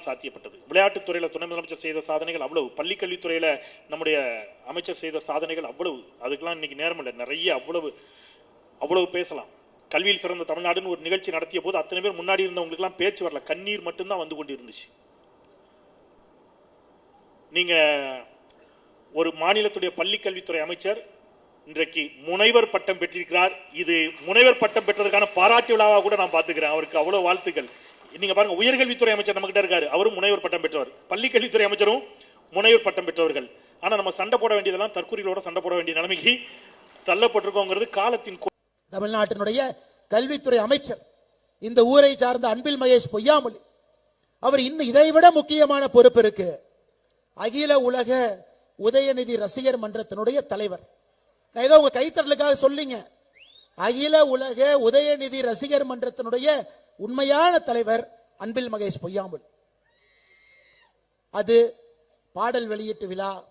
சாத்தியப்பட்டது. விளையாட்டுத்துறையில துணை முதலமைச்சர் செய்த சாதனைகள் அவ்வளவு. பள்ளிக்கல்வித்துறையில் நம்முடைய அமைச்சர் செய்த சாதனைகள் அவ்வளவு. அதுக்கெல்லாம் இன்னைக்கு நேரம் இல்லை. நிறைய அவ்வளவு அவ்வளவு பேசலாம். கல்வியில் சிறந்த தமிழ்நாடுன்னு ஒரு நிகழ்ச்சி நடத்திய போது அத்தனை பேர் முன்னாடி இருந்தவங்களுக்குலாம் பேச்சு வரல. கண்ணீர் மட்டும்தான் வந்து கொண்டு இருந்துச்சு நீங்க ஒரு மாநிலத்துடைய பள்ளிக்கல்வித்துறை அமைச்சர் இன்றைக்கு முனைவர் பட்டம் பெற்றிருக்கிறார். இது முனைவர் பட்டம் பெற்றதற்கான பாராட்டு விழாவாக கூட நான் பார்த்துக்கிறேன். அவருக்கு அவ்வளவு வாழ்த்துக்கள். நீங்க பாருங்க உயர்கல்வித்துறை அமைச்சர் நம்ம கிட்ட இருக்காரு. அவரும் முனைவர் பட்டம் பெற்றவர். பள்ளிக்கல்வித்துறை அமைச்சரும் முனைவர் பட்டம் பெற்றவர்கள். ஆனா நம்ம சண்டை போட வேண்டியதெல்லாம் தற்கொலைகளோட சண்டை போட வேண்டிய நிலைமைக்கு தள்ளப்பட்டிருக்கோங்கிறது காலத்தின் தமிழ்நாட்டினுடைய கல்வித்துறை அமைச்சர் இந்த ஊரை சார்ந்த அன்பில் மகேஷ் பொய்யாமொழி அவர் இன்னும் இதைவிட முக்கியமான பொறுப்பு இருக்கு. அகில உலக உதயநிதி ரசிகர் மன்றத்தினுடைய தலைவர். நான் ஏதோ உங்க கைத்தறலுக்காக சொல்லிங்க. அகில உலக உதயநிதி ரசிகர் மன்றத்தினுடைய உண்மையான தலைவர் அன்பில் மகேஷ் பொய்யாமல் அது பாடல் வெளியீட்டு விழா.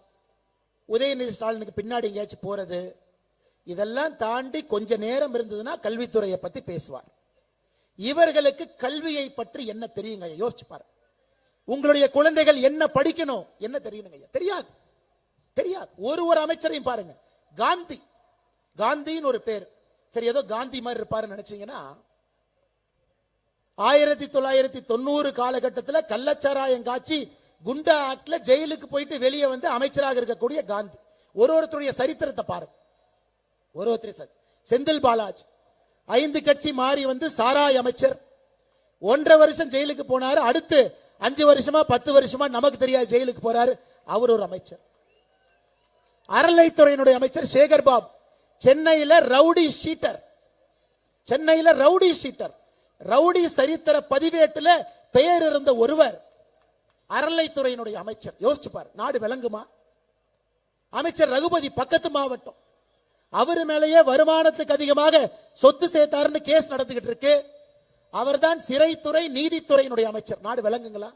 உதயநிதி ஸ்டாலினுக்கு பின்னாடி எங்கேயாச்சும் போறது. இதெல்லாம் தாண்டி கொஞ்ச நேரம் இருந்ததுன்னா கல்வித்துறையை பத்தி பேசுவார். இவர்களுக்கு கல்வியை பற்றி என்ன தெரியுங்க ஐயா? யோசிச்சு பாரு. உங்களுடைய குழந்தைகள் என்ன படிக்கணும்? என்ன தெரியணுங்க தெரியாது. தெரியாது. ஒரு ஒரு அமைச்சரையும் பாருங்க. காந்தி. காந்தின்னு ஒரு பேர். சரி ஏதோ காந்தி மாதிரி இருப்பாருன்னு நினைச்சீங்கன்னா ஆயிரத்தி தொள்ளாயிரத்தி தொண்ணூறு காலகட்டத்தில் கள்ளச்சாராயம் காட்சி குண்டா ஆக்ட்ல ஜெயிலுக்கு போயிட்டு வெளியே வந்து அமைச்சராக இருக்கக்கூடிய காந்தி. ஒரு ஒருத்தருடைய சரித்திரத்தை பாருங்க ஒரு ஒருத்தர் சரி செந்தில் பாலாஜி. ஐந்து கட்சி மாறி வந்து சாராய் அமைச்சர். ஒன்றரை வருஷம் ஜெயிலுக்கு போனாரு அடுத்து அஞ்சு வருஷமா பத்து வருஷமா நமக்கு தெரியாது ஜெயிலுக்கு போறாரு. அவர் ஒரு அமைச்சர். அறநிலைத்துறையினுடைய அமைச்சர் சேகர் பாபு. சென்னையில ரவுடி ஷீட்டர் சென்னையில ரவுடி ஷீட்டர் ரவுடி சரித்திர பதிவேட்டில் பெயர் இருந்த ஒருவர் அறலைத்துறையினுடைய அமைச்சர். யோசிச்சுப்பார் பாரு நாடு விளங்குமா? அமைச்சர் ரகுபதி பக்கத்து மாவட்டம். அவர் மேலேயே வருமானத்துக்கு அதிகமாக சொத்து சேர்த்தாருன்னு கேஸ் நடந்துகிட்டு இருக்கு. அவர்தான் சிறைத்துறை நீதித்துறையினுடைய அமைச்சர். நாடு விளங்குங்களா?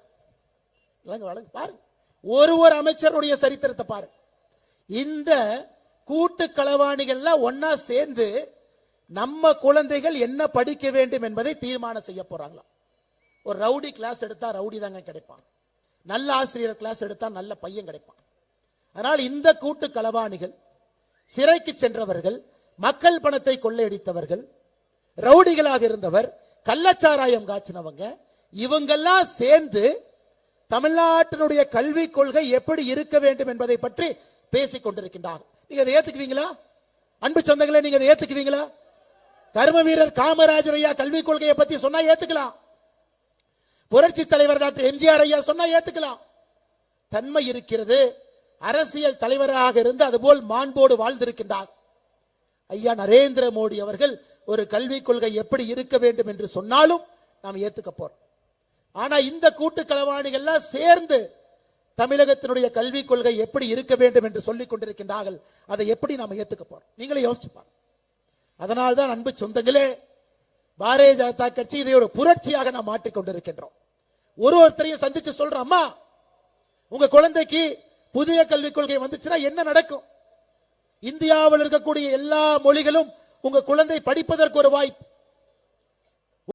விளங்கு விளங்கு. பாருங்க. ஒரு ஒரு அமைச்சருடைய சரித்திரத்தை பாருங்க. இந்த கூட்டு களவாணிகள்லாம் ஒன்னா சேர்ந்து நம்ம குழந்தைகள் என்ன படிக்க வேண்டும் என்பதை தீர்மானம் செய்ய போறாங்களாம் ஒரு ரவுடி கிளாஸ் எடுத்தா ரவுடி தாங்க கிடைப்பான். நல்ல ஆசிரியர் கிளாஸ் எடுத்தா நல்ல பையன் கிடைப்பான். அதனால் இந்த கூட்டு களவாணிகள் சிறைக்கு சென்றவர்கள் மக்கள் பணத்தை கொள்ளையடித்தவர்கள் ரவுடிகளாக இருந்தவர் கள்ளச்சாராயம் காய்ச்சினவங்க இவங்கெல்லாம் சேர்ந்து தமிழ்நாட்டினுடைய கல்விக் கொள்கை எப்படி இருக்க வேண்டும் என்பதை பற்றி பேசிக் கொண்டிருக்கின்றார்கள். நீங்க அதை ஏத்துக்குவீங்களா? அன்பு சொந்தங்களே நீங்க அதை ஏத்துக்குவீங்களா? கர்ம வீரர் காமராஜர் ஐயா கல்விக் கொள்கையை பத்தி சொன்னா ஏத்துக்கலாம். புரட்சி தலைவர் டாக்டர் எம்ஜிஆர் ஐயா சொன்னா ஏத்துக்கலாம். தன்மை இருக்கிறது. அரசியல் தலைவராக இருந்து அதுபோல் மாண்போடு வாழ்ந்திருக்கின்றார். ஐயா நரேந்திர மோடி அவர்கள் ஒரு கல்விக் கொள்கை எப்படி இருக்க வேண்டும் என்று சொன்னாலும் நாம் ஏத்துக்க போறோம். ஆனா இந்த கூட்டு களவாணிகள்லாம் சேர்ந்து தமிழகத்தினுடைய கல்விக் கொள்கை எப்படி இருக்க வேண்டும் என்று சொல்லிக் கொண்டிருக்கின்றார்கள் அதை எப்படி நாம் ஏத்துக்க போறோம்? நீங்களே யோசிச்சு பாருங்க. அதனால்தான் அன்பு சொந்தங்களே பாரதிய ஜனதா கட்சி இதை ஒரு புரட்சியாக நாம் மாற்றிக்கொண்டிருக்கின்றோம் ஒரு ஒருத்தரையும் சந்திச்சு சொல்ற அம்மா உங்க குழந்தைக்கு புதிய கல்விக் கொள்கை வந்துச்சுன்னா என்ன நடக்கும்? இந்தியாவில் இருக்கக்கூடிய எல்லா மொழிகளும் உங்க குழந்தை படிப்பதற்கு ஒரு வாய்ப்பு.